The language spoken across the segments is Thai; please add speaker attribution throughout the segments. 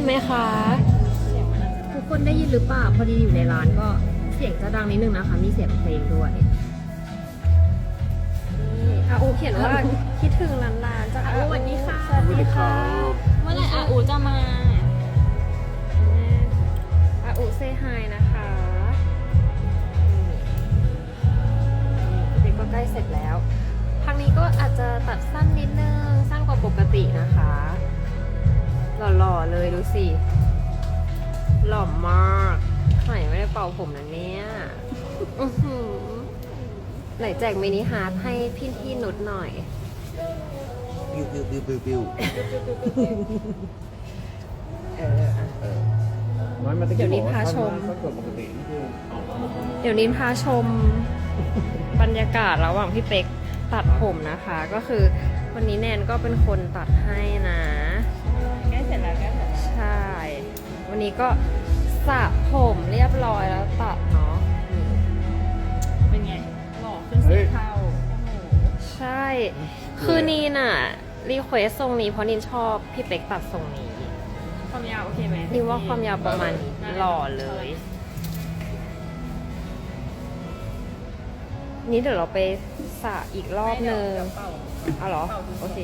Speaker 1: น
Speaker 2: ได้
Speaker 1: ยิ
Speaker 3: นไหมคะ ทุกคนได้ยินหรือเปล่าพอดีอยู่ในร้านก็เสียงจะดังนิดนึงนะคะ มีเสียงเพลงด้วยนี่อาอูเขียนว่าคิดถึงร้านร้า แจกมินิฮาร์ทให้พี่ที่นุดหน่อย
Speaker 2: ปิ้วปิ้วปิ้วปิ้วปิ้ว
Speaker 3: เอออะ
Speaker 2: เออน้อยมาตะ
Speaker 3: เดี๋
Speaker 2: กี้
Speaker 3: ยวนี้
Speaker 2: บอกว่า
Speaker 3: พาชม
Speaker 2: ถ้าเกิดปกตินี่คือเอา
Speaker 3: เดี๋ยวนี้พาชมบรรยากาศระหว่างพี่เป๊กตัดผมนะคะ ก็คือวันนี้แนนก็เป็นคนตัดให้นะ
Speaker 1: ใกล้เสร็จแล้วใกล้เสร็จแล้ว
Speaker 3: ใช่ วันนี้ก็สระผมเรียบร้อยแล้วตัดเนาะนี่
Speaker 1: เป็นไง หล่อขึ้นสิบเท่าโอ้โห
Speaker 3: ใช่ คือนีน่ะ รีเควสทรงนี้เพราะนินชอบพี่เป็กตัดทรงนี้
Speaker 1: ความยาวโอเคไหม
Speaker 3: นินว่าความยาวประมาณนี้หล่อเลย นี่เดี๋ยวเราไปสระอีกรอบนึง
Speaker 1: เดี๋ยวเป่า
Speaker 3: เอาเหรอ
Speaker 1: เป่าดู
Speaker 3: โอเค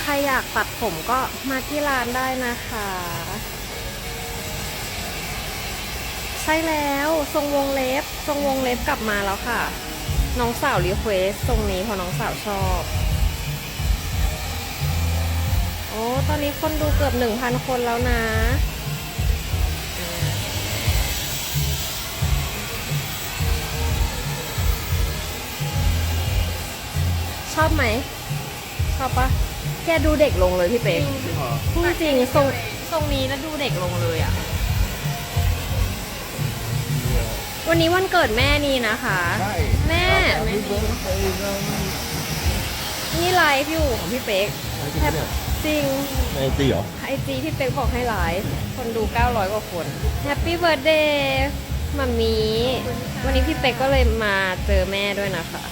Speaker 3: ใครอยากตัดผมก็มาที่ร้านได้นะคะใช่แล้วทรงวงเล็บ ทรงวงเล็บกลับมาแล้วค่ะ น้องสาวรีเควสทรงนี้เพราะน้องสาวชอบ โอ้ตอนนี้คนดูเกือบหนึ่งพันคนแล้วนะอ่าชอบไหม ชอบปะแกดูเด็กลงเลยพี่เป๊กพูดจริงทรงทรงนี้แล้วดูเด็กลงเลยอะ วันนี้วันเกิดแม่นี่นะคะ
Speaker 2: ใช่
Speaker 3: แม่
Speaker 2: แม่เบิร์ดเดย์เรา
Speaker 3: นี่ไลฟ์อยู่ของพี่เป๊กแฮปจริง
Speaker 2: ในตีเหรอ
Speaker 3: ไอจีพี่เป๊กบอกให้ไลฟ์คนดู 900 กว่าคนแฮปปี้เบิร์ดเดย์มัมมี่วันนี้พี่เป๊กก็เลยมาเจอแม่ด้วยนะคะ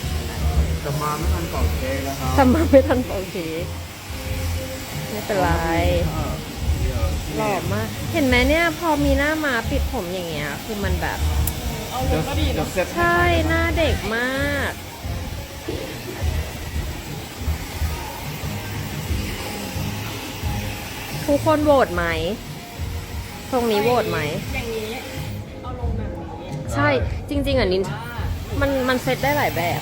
Speaker 2: จะมาไม่ทันก่อนเค้กนะครับ
Speaker 3: ทำมาไม่ทันโอเคกไม่เป็นไรหล่อมาก เห็นไหมเนี่ยพอมีหน้ามาปิดผมอย่างเงี้ย คือมันแบบ
Speaker 1: เอาลงก็ดี
Speaker 2: เดี๋ย
Speaker 1: เนาะ
Speaker 2: วเซ็ต
Speaker 3: ใช่หน้าเด็กมาก ทุกคนโหวตไหม ตรงนี้โหวตไหม
Speaker 1: อย่างนี้ เอาลงแบบนี้
Speaker 3: ใช่จริง ๆอะนิน
Speaker 1: ว่า
Speaker 3: มันมันเซตได้หลายแบบ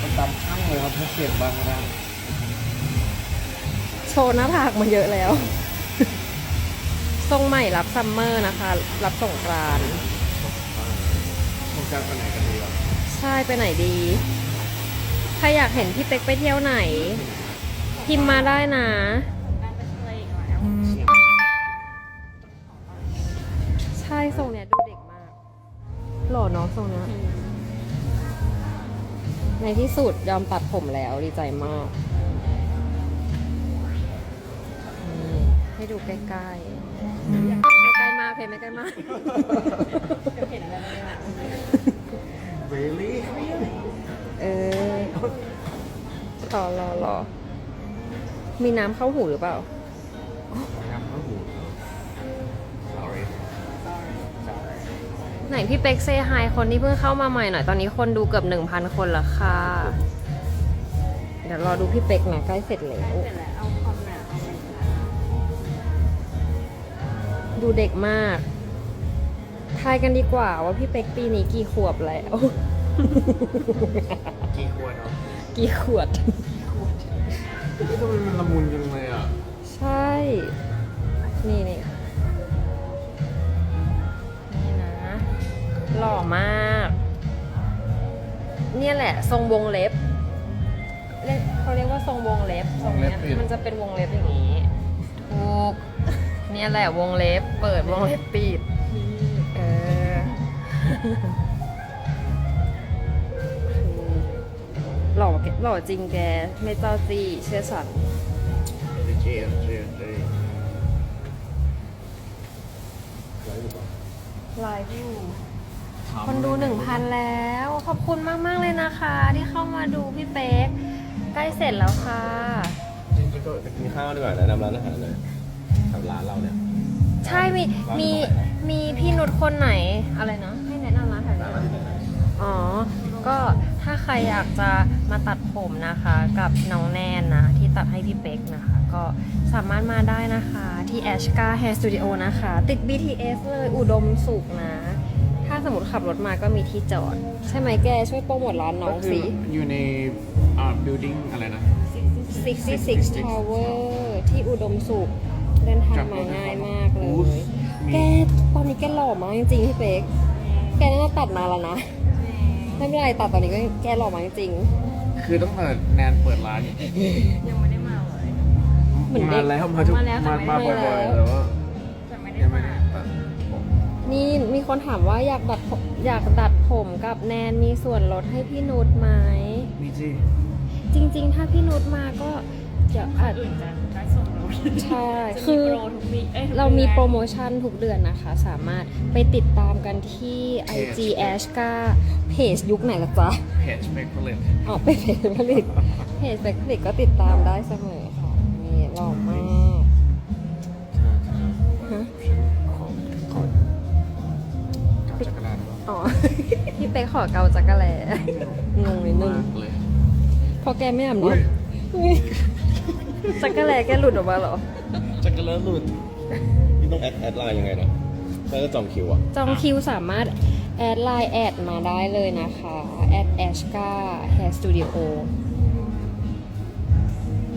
Speaker 2: มันตามช่างเลยครับถ้าเปลี่ยนบ้างก็ได้
Speaker 3: โชว์หน้าผากมาเยอะแล้ว ทรงใหม่รับซัมเมอร์นะคะ รับสงกรานต์
Speaker 2: โครงการไปไหนกันดีวะ
Speaker 3: ใช่ไปไหนดีถ้าอยากเห็นพี่เป๊กไปเที่ยวไหน พิมพ์มาได้นะ
Speaker 1: การไปทะเลอีกแล้ว
Speaker 3: ใช่ทรงเนี้ยดูเด็กมาก หล่อเน้องทรงเนี้ยในที่สุดยอมตัดผมแล้วดีใจมากนี่ให้ดูใกล้ๆ ไม่ใกล้มากเพไม่ใกล้มาก
Speaker 1: เดี๋ยวเห็นอะไรบางอย่าง
Speaker 2: เวลี่
Speaker 3: เออรอรอรอมีน้ำเข้าหูหรือเปล่า
Speaker 2: งามมากหู sorry sorry
Speaker 3: ไหนพี่เป็กเซฮายคนที่เพิ่งเข้ามาใหม่หน่อย ตอนนี้คนดูเกือบหนึ่งพันคนและค่ะ เดี๋ยวรอดูพี่เป็กนะใกล้เสร็จแล้ว ดูเด็กมาก ทายกันดีกว่าว่าพี่เป็กปีนี้กี่ขวบแล้ว
Speaker 2: กี่ขวดเนาะ
Speaker 3: กี่ขวด
Speaker 2: ทำไมมันละมุนจังเลยอะ
Speaker 3: ใช่ นี่นี่นี่นะ หล่อมาก เนี่ยแหละ ทรงวงเล็บเรียกเขาเรียกว่าทรงวงเล็บทรงเนี้ยมันจะเป็นวงเล็บอย่างนี้ ถูก เนี่ยแหละวงเล็บเปิดวงเล็บปิด เออถูกหล่อแกหล่อจริงแก ไม่เจ้าจี้เชื่อฉัน
Speaker 2: เจ๊เจ๊เจ๊
Speaker 3: ไลฟ์อยู่คนดูหนึ่งพันแล้ว ขอบคุณมากๆเลยนะคะ ที่เข้ามาดูพี่เป๊ก ใกล้เสร็จแล้วค่ะ
Speaker 2: จริงๆก็ไปกินข้าวดีกว่าแนะนำร้านอาหารเลยแถว ร้านเราเนี่ย
Speaker 3: ใช่มี
Speaker 2: ร้าน
Speaker 3: มี
Speaker 2: เท่าไหร่นะ
Speaker 3: มีพี่นุชคนไหนอะไรนะ ให้แนะนำร้านแถวนี้
Speaker 2: ร้านที่ไหนนะ
Speaker 3: อ๋อ ก็ถ้าใครอยากจะมาตัดผมนะคะ กับน้องแนนนะ ที่ตัดให้พี่เป๊กนะคะ ก็สามารถมาได้นะคะที่ Ashka Hair Studio นะคะ ติด BTS เลยอุดมสุขนะ ถ้าสมมติขับรถมาก็มีที่จอด ใช่ไหมแกช่วยโปรโมทร้านน้อง
Speaker 2: ก็คื
Speaker 3: สิ
Speaker 2: อยู่ในอ่า building อะไรนะ
Speaker 3: 66 Tower ที่อุดมสุข เดินทางมาง่ายมากเลย แกตอนนี้แกหล่อมากจริงๆพี่เป๊ก แกน่าจะตัดมาแล้วนะ ไม่เป็นไรตัดตอนนี้ก็แกหล่อมากจริง
Speaker 2: คือตั้งแต่แนนเปิดร้าน
Speaker 1: ยังไม่ได้มาเลย
Speaker 3: เหมือนเด็
Speaker 2: มาก แล้วมาทุก
Speaker 1: มาแล้วแต่
Speaker 2: มา
Speaker 1: ไม่
Speaker 2: มา
Speaker 1: ได้
Speaker 2: บ่อยๆแต่ว่า
Speaker 1: แต่ไม่ได้
Speaker 2: ยังไม่
Speaker 1: มา
Speaker 2: ได้ตัดผม
Speaker 3: นี่มีคนถามว่าอยากดัดผมอยากดัดผมกับแนนมีส่วนลดให้พี่นุชไหม
Speaker 2: มีจี
Speaker 3: จริง ๆ ถ้าพี่นุชมาก็เดี๋ยวอาจ
Speaker 1: อื่นจะได้ส่ง ลด
Speaker 3: ใช่
Speaker 1: จะ
Speaker 3: คื
Speaker 1: มี
Speaker 3: อ
Speaker 1: โปรทุกวีเอ้ยทุก
Speaker 3: เรามี
Speaker 1: ดือน
Speaker 3: โปรโมชั่นทุกเดือนนะคะ สามารถไปติดตามกันที่ IG a s h k a เพจยุคไหนละจ๊ะ
Speaker 2: เพจเมกผลิต
Speaker 3: อ๋อเป็นเพจผลิตเพจผลิตก็ติดตามได้เสมอค่ะ นี่หล่อมาก ฮะ
Speaker 2: ขอขอกับจักรยานบ้าง
Speaker 3: อ๋อ พี่เป๊กขอเกาจักรแลงงนิดนึง
Speaker 2: มากเลย
Speaker 3: พอแกไม่อาบน้ำ จักรแลแกหลุดออกมาเหรอ
Speaker 2: จักรยานหลุดนี่ต้องแอดแอดไลน์ยังไงนะถ้าจะจองคิวอะ
Speaker 3: จองคิวสามารถแอดไลน์แอดมาได้เลยนะคะแอดแอชกาแฮร์สตูดิโอ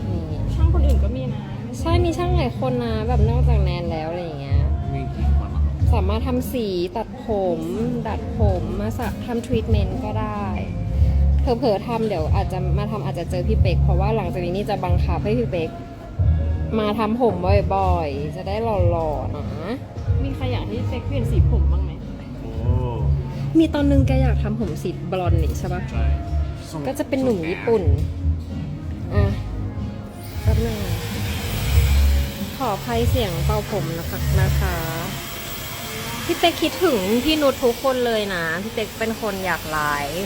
Speaker 3: นี่
Speaker 1: ช่างคนอื่นก็มีนะ
Speaker 3: ใช่มีช่างหลายคนนะแบบนอกจากแนนแล้วอะไรอย่างเงี้ย
Speaker 2: มีกี่คนอะ
Speaker 3: สามารถทำสีตัดผม ดัดผมมาสระทำทรีทเมนต์ก็ได้ เผลอๆทำเดี๋ยวอาจจะมาทำอาจจะเจอพี่เป็กเพราะว่าหลังจากนี้นี่จะบังคับให้พี่เป็กมาทำผมบ่อยๆ จะได้หล่อๆนะ
Speaker 1: มีใครอยากให้เซ็กเปลี่ยนสีผมบ้างไหม
Speaker 2: โอ้
Speaker 3: มีตอนนึงแกอยากทำผมสีบลอนด์นี่ใช่ปะ
Speaker 2: ใช่ส่ง
Speaker 3: ก็จะเป็นหนุ่มญี่ปุ่นอะแป๊บนึงขออภัยเสียงเป่าผมนะคะนะคะพี่เป๊กคิดถึงพี่นุชทุกคนเลยนะ พี่เป๊กเป็นคนอยากไลฟ์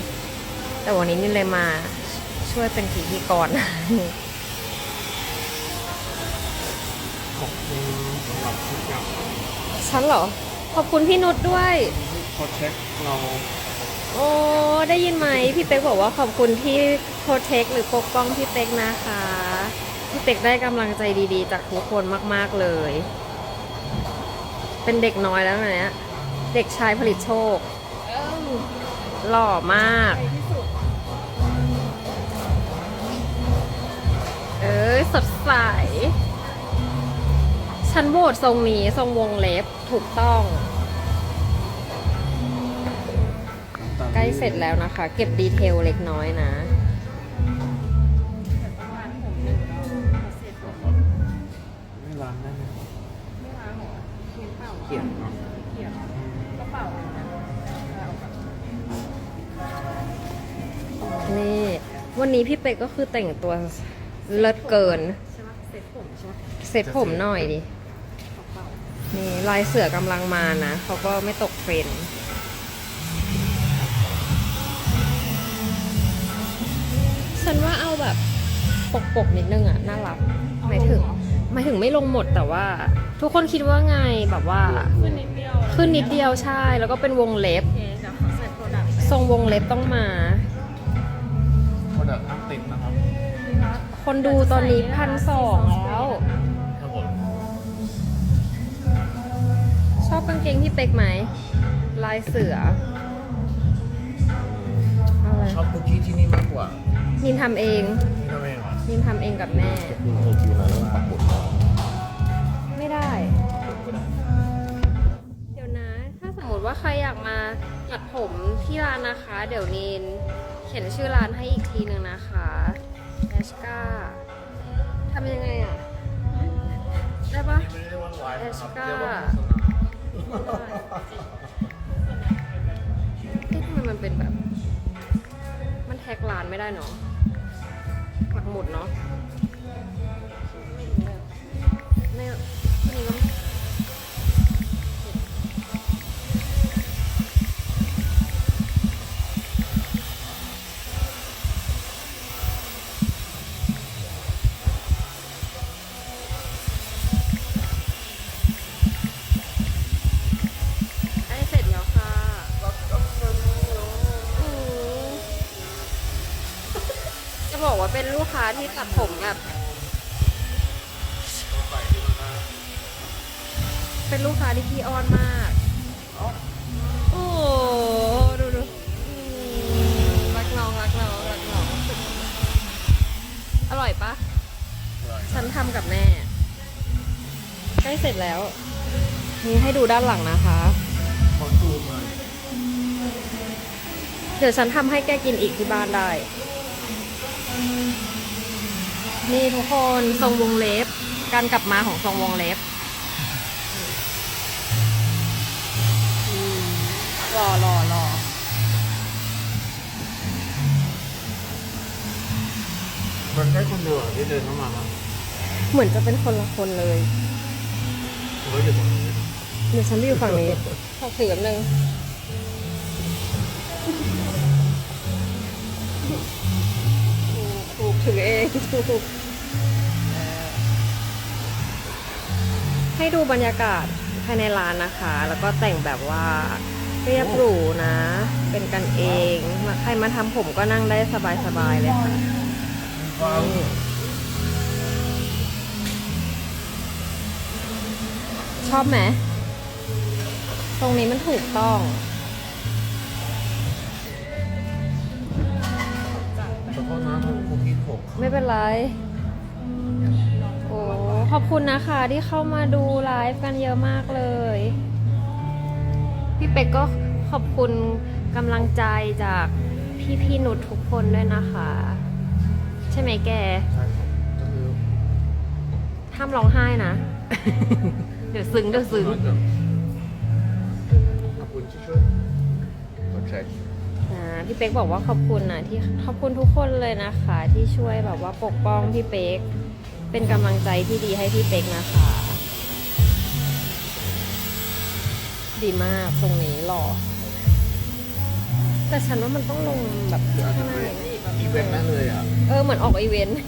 Speaker 3: แต่วันนี้นี่เลยมาช่วยเป็นพิธีกร
Speaker 2: ขอบคุณสำหรับทุกอย่าง
Speaker 3: ฉันเหรอ ขอบคุณพี่นุชด้วย
Speaker 2: เขาเช็คเรา
Speaker 3: โอ้ได้ยินไหมพี่เป๊กบอกว่าขอบคุณที่โปรเทคหรือปกป้องพี่เป๊กนะคะ พี่เป๊กได้กำลังใจดีๆ จากทุกคนมากๆเลย เป็นเด็กน้อยแล้วนะเนี่ยเด็กชายผลิตโชค
Speaker 1: เอ้า
Speaker 3: หล่อมาก ยสดใส ฉันโหวตทรงนี้ทรงวงเล็บถูกต้อง ใกล้เสร็จแล้วนะคะ เก็บดีเทลเล็กน้อยนะ
Speaker 1: แต่ระมาณผมหนึ่งแล้วเสร็จผม
Speaker 2: ไม่ร้านได้ไหม
Speaker 1: ไม่ล้างหรอเขียนเปล่า
Speaker 2: เขียนเนาะ
Speaker 1: กระเป๋า
Speaker 3: นี่วันนี้พี่เป็กก็คือแต่งตัว เลิศเกิน
Speaker 1: ใช่ไหมเสร็จผมใช่ไหม
Speaker 3: เซ็ตผมหน่อยดิ
Speaker 1: กระเป๋า
Speaker 3: นี่ลายเสือกำลังมานะ เขาก็ไม่ตกเทรนด์ฉันว่าเอาแบบปกๆนิดนึงอะน่ารักหมายถึงหมายถึงไม่ลงหมดแต่ว่า ทุกคนคิดว่าไงแบบว่า
Speaker 1: ขึ้นนิดเดียว
Speaker 3: ขึ้นนิดเดียวใช่ แล้วก็เป็นวงเล็บ
Speaker 1: โอเคเดี๋ยวเขาใส่โปรดักต์ไป
Speaker 3: ทรงวงเล็บต้องมา
Speaker 2: โปรดักต์ห้ามติดนะครับ
Speaker 3: คนดูตอนนี้พันสองแล้ว
Speaker 2: ครับผม
Speaker 3: ชอบกางเกงพี่เป็กไหม ลายเสืออะไร
Speaker 2: ชอบคุกกี้ที่นี่มากกว่า
Speaker 3: นินทำเอง
Speaker 2: ที่ทำเองเหรอ
Speaker 3: นินทำเองกับแม่
Speaker 2: คุณเคยคิวมาแล้วปักหมุดมา
Speaker 3: ไม่ได้ เดี๋ยวนะ ถ้าสมมติว่าใครอยากมาตัดผมที่ร้านนะคะ เดี๋ยวนินเขียนชื่อร้านให้อีกทีหนึ่งนะคะแอ ชกาทำยังไงอะ ได้ปะเอสกา
Speaker 2: เรียกว่า
Speaker 3: เอ๊ะทำไมมันเป็นแบบ มันแท็กร้านไม่ได้เนาะปักหมุดเนาะไม่นี่ก็ใก จะบอกว่าเป็นลูกค้าที่ตัดผมแบบเป็นลูกค้าที่ขี้อ้อนมาก โอ้โหดูดูอืมรักน้องรักน้องรักน้อง อร่อยปะฉันทำกับแม่ ใกล้เสร็จแล้ว นี่ให้ดูด้านหลังนะคะ
Speaker 2: ขอซูมมา
Speaker 3: เดี๋ยวฉันทำให้แกกินอีกที่บ้านได้ นี่ทุกคนทรงวงเล็บ การกลับมาของทรงวงเล็บอืมรอรอรอ
Speaker 2: มันใช่คนเดียวเหรอที่เดินเข้ามามั้ง
Speaker 3: เหมือนจะเป็นคนละคนเลย
Speaker 2: เขาอยู่ตรงนี้
Speaker 3: เดี๋ยวฉันไปอยู่ฝั่งนี้ขอถือแป๊บนึง ถือเองถูกให้ดูบรรยากาศภายในร้านนะคะ แล้วก็แต่งแบบว่าเรียบหรูนะ เป็นกันเอง ใครมาทำผมก็นั่งได้สบายๆเลยค่ะชอบไหม ตรงนี้มันถูกต้อง ไม่เป็นไร โอ้ขอบคุณนะคะที่เข้ามาดูไลฟ์กันเยอะมากเลย พี่เป็กก็ขอบคุณกำลังใจจากพี่พี่ๆนุชทุกคนด้วยนะคะ ใช่ไหมแก
Speaker 2: ใช่ครับก็คือ
Speaker 3: ห้ามร้องไห้นะ เดี๋ยวซึ้งเดี๋ยวซึ้ง
Speaker 2: ขอบคุณที่ช่วยกดแชร์
Speaker 3: อ่า พี่เป๊กบอกว่าขอบคุณนะที่ขอบคุณทุกคนเลยนะคะ ที่ช่วยแบบว่าปกป้องพี่เป๊กเป็นกำลังใจที่ดีให้พี่เป๊กนะคะ ดีมากตรงนี้หล่อแต่ฉันว่ามันต้องลงแบบข้างใน
Speaker 2: อีเวนต์นั่นเลยอะ
Speaker 3: เออเหมือนออกอีเวนต์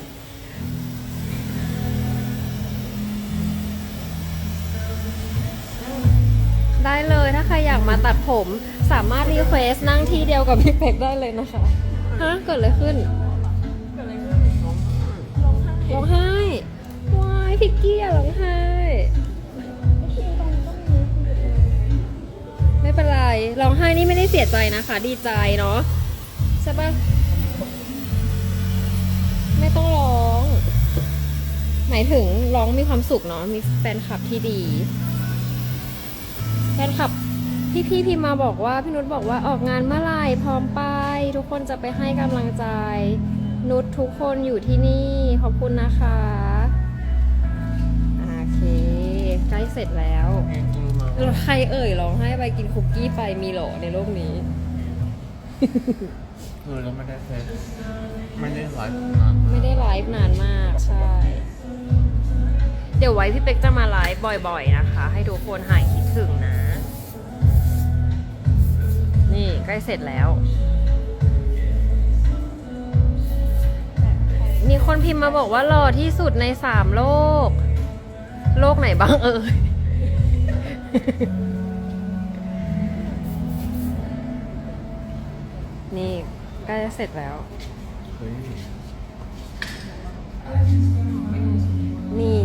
Speaker 3: ได้เลยถ้าใครอยากมาตัดผม สามารถรีเควสนั่งที่เดียวกับพี่เป๊กได้เลยนะคะ ฮะ เกิดอะไรขึ้นร้องไห้ว้ายพิกกี้อะร้องไห้ ไม่เป็นไรร้องไห้นี่ไม่ได้เสียใจนะคะ ดีใจเนาะใช่ปะไม่ต้องร้อง หมายถึงร้องมีความสุขเนาะมีแฟนคลับที่ดี แฟนคลับ พี่พี่ๆพิมพ์มาบอกว่าพี่นุชบอกว่าออกงานเมื่อไหร่พร้อมไป ทุกคนจะไปให้กำลังใจ นุชทุกคนอยู่ที่นี่ขอบคุณนะคะโอเคใกล้เสร็จแล้ว
Speaker 2: เองจูมา
Speaker 3: แล้วใครเอ่ยร้องให้ไปกินคุกกี้ไปมีเหรอในโลกนี้
Speaker 2: เออแล้วไม่ได้เฟซไม่ได้ไลฟ์นาน
Speaker 3: ไม่ได้ไลฟ์นานมากใช่ เดี๋ยวไว้พี่เป็กจะมาไลฟ์บ่อยๆนะคะ ให้ทุกคนหายคิดถึงนะ นี่ใกล้เสร็จแล้ว มีคนพิมพ์มาบอกว่าหล่อที่สุดในสามโลก โลกไหนบ้างเอ่ยนี่ใกล้จะเสร็จแล้ว นี่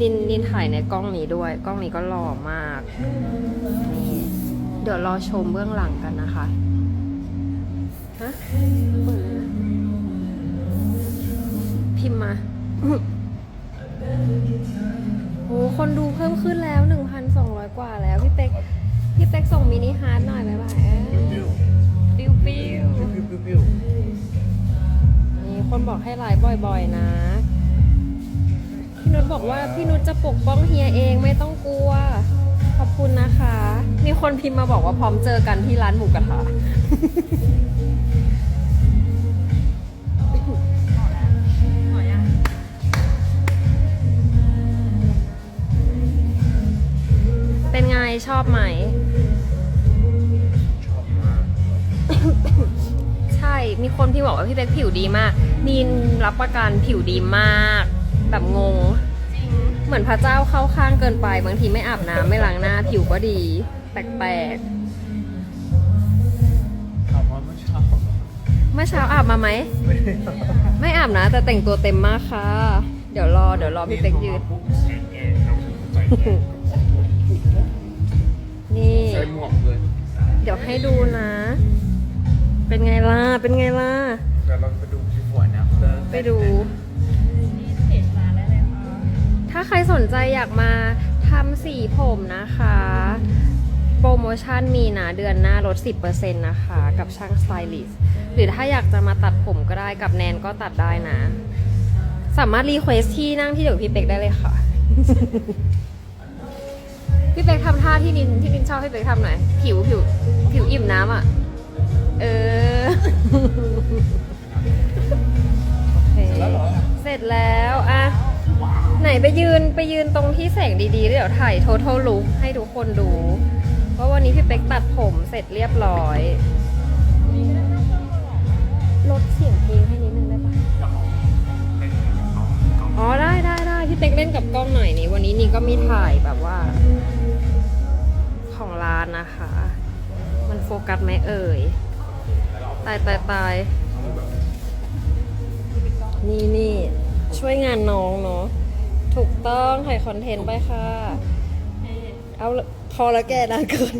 Speaker 3: นินนินถ่ายในกล้องนี้ด้วย กล้องนี้ก็หล่อมาก นี่ เดี๋ยวรอชมเบื้องหลังกันนะคะฮะเปิดเลยนะพิมพ์มาโอ้คนดูเพิ่มขึ้นแล้ว 1,200 กว่าแล้ว พี่เป็กพี่เป็กส่งมินิฮาร์ดหน่อยบ๊ายบาย
Speaker 2: ปิ้ว
Speaker 3: ปิ้วปิ้ว
Speaker 2: ปิ้วปิ้วปิ้วปิ้ว
Speaker 3: นี่คนบอกให้ไลฟ์บ่อยๆนะพี่นุชบอกว่าพี่นุชจะปกป้องเฮียเองไม่ต้องกลัวข ขอบคุณนะคะ มีคนพิมพ์มาบอกว่าพร้อมเจอกันที่ร้านหมูกระทะเป็นไงชอบไหม
Speaker 2: ชอบมาก
Speaker 3: ใช่ มีคนที่บอกว่าพี่เป็กผิวดีมากนินรับประกันผิวดีมาก แบบงง เหมือนพระเจ้าเข้าข้างเกินไป บางทีไม่อาบน้ำไม่ล้างหน้าผิวก็ดี แปลก
Speaker 2: ถามว่าเมื่อเช้า
Speaker 3: ๆเมื่อเช้าอาบมาไหม
Speaker 2: ไม่ได้
Speaker 3: ไม่อาบนะแต่แต่งตัวเต็มมากค่ะ เดี๋ยวรอเดี๋ยวรอพี่เป๊กยืนนี่
Speaker 2: ใส่หมวกเลย
Speaker 3: เดี๋ยวให้ดูนะ เป็นไงล่ะ เป็นไงล่ะ
Speaker 2: เดี๋ยวเราไปดูที่หัวนะ
Speaker 3: ไปดู ถ้าใครสนใจอยากมาทำสีผมนะคะ โปรโมชั่นมีนะเดือนหน้าลด 10%นะคะ กับช่างสไตลิสต์หรือถ้าอยากจะมาตัดผมก็ได้กับแนนก็ตัดได้นะ สามารถรีเควสที่นั่งที่เดี๋ยวพี่เป็กได้เลยค่ะ พี่เป็กทำท่าที่นินที่นินชอบให้เป็กทำหน่อย ผิวผิวผิวอิ่มน้ำอะ เออ ไหนไปยืนไปยืนตรงที่แสงดีๆแล้วเดี๋ยวถ่าย total look ให้ทุกคนดูว่าวันนี้พี่เป็กตัดผมเสร็จเรียบร้อย ลดเสียงเพลงให้นิดนึงได้ปะอ๋อได้ได้ได้พี่เป็กเล่นกับกล้องหน่อยนี่วันนี้นี่ก็มีถ่ายแบบว่า ของร้านนะคะ มันโฟกัสไหมเอ่ย ตายตายตายนี่นี่ช่วยงานน้องเนาะ ถูกต้องถ่ายคอนเทนต์ไปค่ะ เอาละพอแล้วแกนานเกิน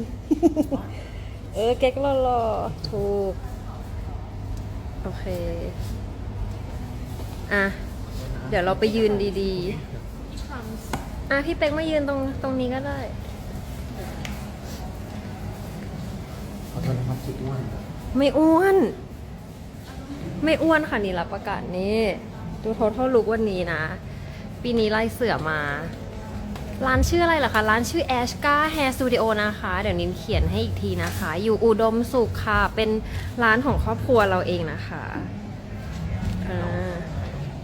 Speaker 3: เออ แกก็รอๆถูก โอเค อะ เดี๋ยวเราไปยืนดีๆ อะ พี่เป็กมายืนตรงตรงนี้ก็ได้
Speaker 2: ขอโทษนะครับสุดอ้วน
Speaker 3: ไม่อ้วน ไม่อ้วนค่ะนี่รับประกาศนี่ดูโทท l ลุกวันนี้นะ ปีนี้ไล่เสือมา ร้านชื่ออะไรเหรอคะ ร้านชื่อ a s h k a Hair Studio นะคะ เดี๋ยวนินเขียนให้อีกทีนะคะ อยู่อุดมสุขค่ะ เป็นร้านของครอบครัวเราเองนะคะอ่า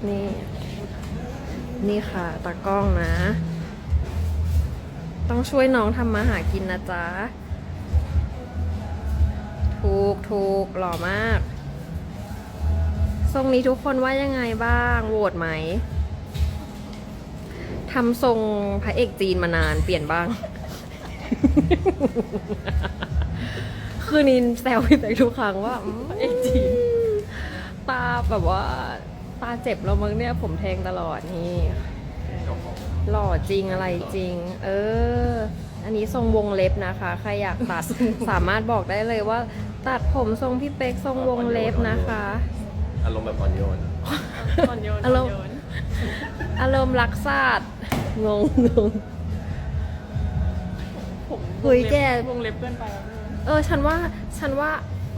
Speaker 3: นี่ นี่ค่ะ ตากล้องนะ ต้องช่วยน้องทำมาหากินนะจ๊ะ ถูกถูกหล่อมาก ทรงนี้ทุกคนว่ายังไงบ้าง โหวตไหมำทรงพระเอกจีนมานานเปลี่ยนบ้าง คือนินแซวพี่แต่ทุกครั้งว่าอืมพระเอกจีน ตาแบบว่า ตาเจ็บแล้วมั้งเนี่ยผมแทงตลอดนี่ หล่อจริงอะไรจริง เออ อันนี้ทรงวงเล็บนะคะ ใครอยากตัด สามารถบอกได้เลยว่า ตัดผมทรงพี่เป๊กทรงวงเล็บนะคะ
Speaker 2: อารมณ์แบบอ่อนโยน
Speaker 1: อ่อนโยน
Speaker 3: อารมณ์
Speaker 1: โยน
Speaker 3: อารมณ์รักศาสตร์ งงงง
Speaker 1: ผม
Speaker 3: เฮ้ยแก
Speaker 1: วงเล็บเกินไปแล้ว
Speaker 3: เออ ฉันว่าฉันว่า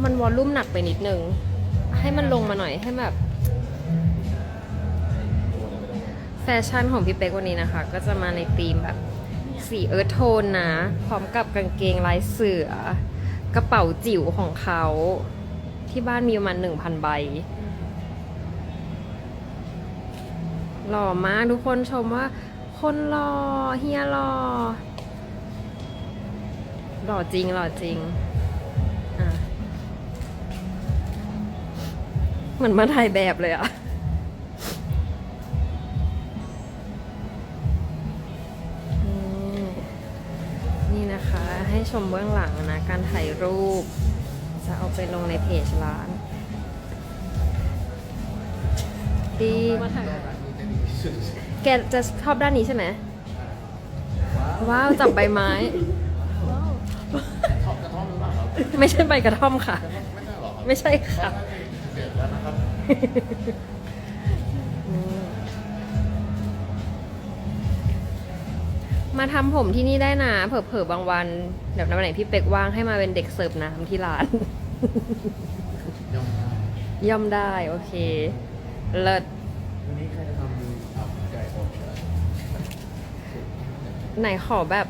Speaker 3: มันวอลลุ่มหนักไปนิดนึง ให้มันลงมาหน่อยให้แบบ แฟชั่นของพี่เป๊กวันนี้นะคะ ก็จะมาในธีมแบบสีเอิร์ธโทนนะ พร้อมกับกางเกงลายเสือกระเป๋าจิ๋วของเขาที่บ้านมีประมาณหนึ่งพันใบ หล่อมากทุกคนชมว่า คนหล่อเฮียหล่อหล่อจริงหล่อจริงเหมือนมาถ่ายแบบเลยอะนี่นะคะ ให้ชมเบื้องหลังนะ การถ่ายรูป จะเอาไปลงในเพจร้านดี
Speaker 1: มาถ่าย
Speaker 3: แกจะชอบด้านนี้ใช่ไหมว้าว จับใบไม้ไม่ใช่ใบกระท่อมค่ะ ไม่ใช่ค่ะอืมมาทำผมที่นี่ได้นะเผลอๆบางวันเดี๋ยววันไหนพี่เป็กว่างให้มาเป็นเด็กเสิร์ฟน้ำที่ร้าน
Speaker 2: ย่อมได้
Speaker 3: ย่อมได้ โอเค เลิศ
Speaker 2: วันนี้ใครจะท ไห
Speaker 3: นขอแบบ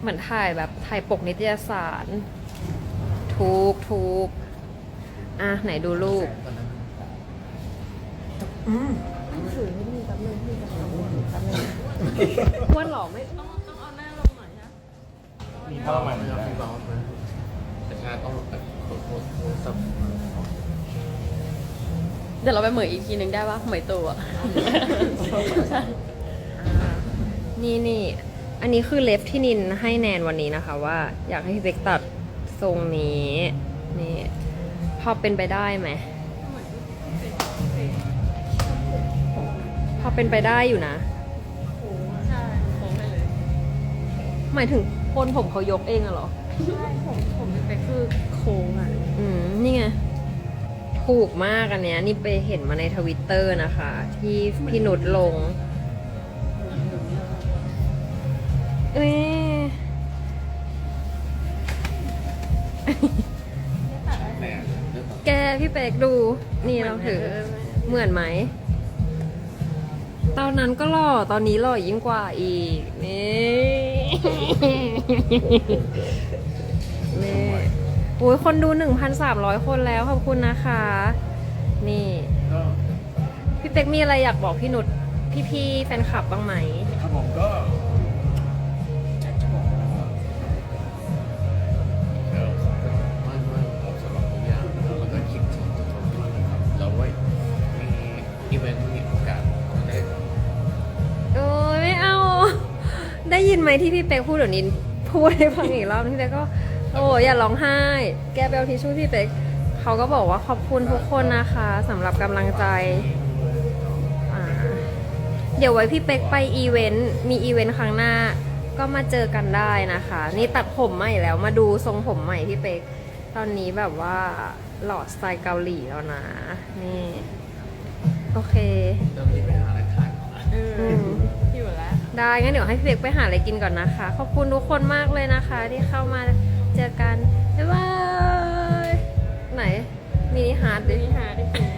Speaker 3: เหมือนถ่ายแบบถ่ายปกนิตยสารถูกถูกอะ ไหนดูรูป
Speaker 2: ตอนนั้น
Speaker 3: ถือให้ดีแป๊บนึงพี่จะทำแป๊บนึงอ้วนหรอไม่
Speaker 1: ต้องต้องเอาหน้าลงหน่อยนะ
Speaker 2: มีถ้าประมาณนี้
Speaker 4: ไม่
Speaker 2: ได้
Speaker 4: เบานะแต่ชาต้องแบบโคตรโคตรโคตรสับ
Speaker 1: เดี๋ยวเราไปเหมยอีกทีหนึ่งได้ปะเหมยตัวอะ
Speaker 3: อ่านี่นี่ อันนี้คือเล็บที่นินให้แนนวันนี้นะคะว่า อยากให้พี่เบกตัดทรงนี้นี่พอเป็นไปได้ไหมพอเป็นไปได้อยู่นะ
Speaker 1: ใช่โค้งไปเลย
Speaker 3: หมายถึงโคนผมเขายกเองอะเหรอ
Speaker 1: ใช่ผมผมเป็นไปคือโค้งอะ
Speaker 3: อืมนี่ไงถูกมากอันเนี้ยนี่ไปเห็นมาในทวิตเตอร์นะคะ ที่พี่นุชลง เอ้ย
Speaker 4: แน่เรื่องต่อ
Speaker 3: แกพี่เป๊กดู นี่เราถือเหมือนไหม ตอนนั้นก็หล่อ ตอนนี้หล่อยิ่งกว่าอีก นี่นี่โอ้ยคนดู 1,300 คนแล้ว ขอบคุณนะคะ นี่
Speaker 4: ก็
Speaker 3: พี่เป๊กมีอะไรอยากบอกพี่นุชพี่ๆแฟนคลับบ้างไหม
Speaker 4: ครับผมก็
Speaker 3: ได้ยินไหมที่พี่เป๊กพูดเดี๋ยวนี้พูดให้ฟังอีกรอบพี่เป๊กก็ โอ้ยอย่าร้องไห้ แกไปเอาทิชชู่พี่เป๊กเขาก็บอกว่าขอบคุณทุกคนนะคะสำหรับกำลังใจอ่าเดี๋ยวไว้พี่เป๊กไปอีเวนต์มีอีเวนต์ครั้งหน้า ก็มาเจอกันได้นะคะ นี่ตัดผมใหม่แล้วมาดูทรงผมใหม่พี่เป๊กตอนนี้แบบว่าหล่อสไตล์เกาหลีแล้วนะ นี่ โอเค
Speaker 4: เริ่มที่ไปหาอะไรทานก่อนนะ
Speaker 1: เอ
Speaker 3: อื
Speaker 1: อ
Speaker 3: ม
Speaker 1: อยู่แล้ว
Speaker 3: ได้งั้นเดี๋ยวให้พี่เบกไปหาอะไรกินก่อนนะคะ ขอบคุณทุกคนมากเลยนะคะ ที่เข้ามาเจอกัน บ๊ายบาย ไหนมินิฮาร์ดดิ
Speaker 1: นี่หาได้กิน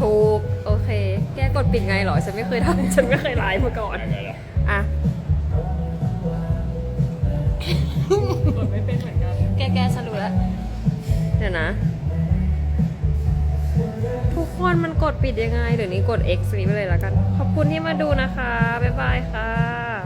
Speaker 3: ถูก โอเค แกกดปิดไงเหรอ ฉันไม่เคยทำฉันไม่เคยไลฟ์มาก่อน อะ
Speaker 1: กดไม่เป็นเหมือนกัน
Speaker 3: แกแกฉันรู้แล้ว เดี๋ยวนะทุก คนมันกดปิดยังไงเดี๋ยวนี้กด X นี้ไปเลยแล้วกัน ขอบคุณที่มาดูนะคะ บ๊ายบายค่ะ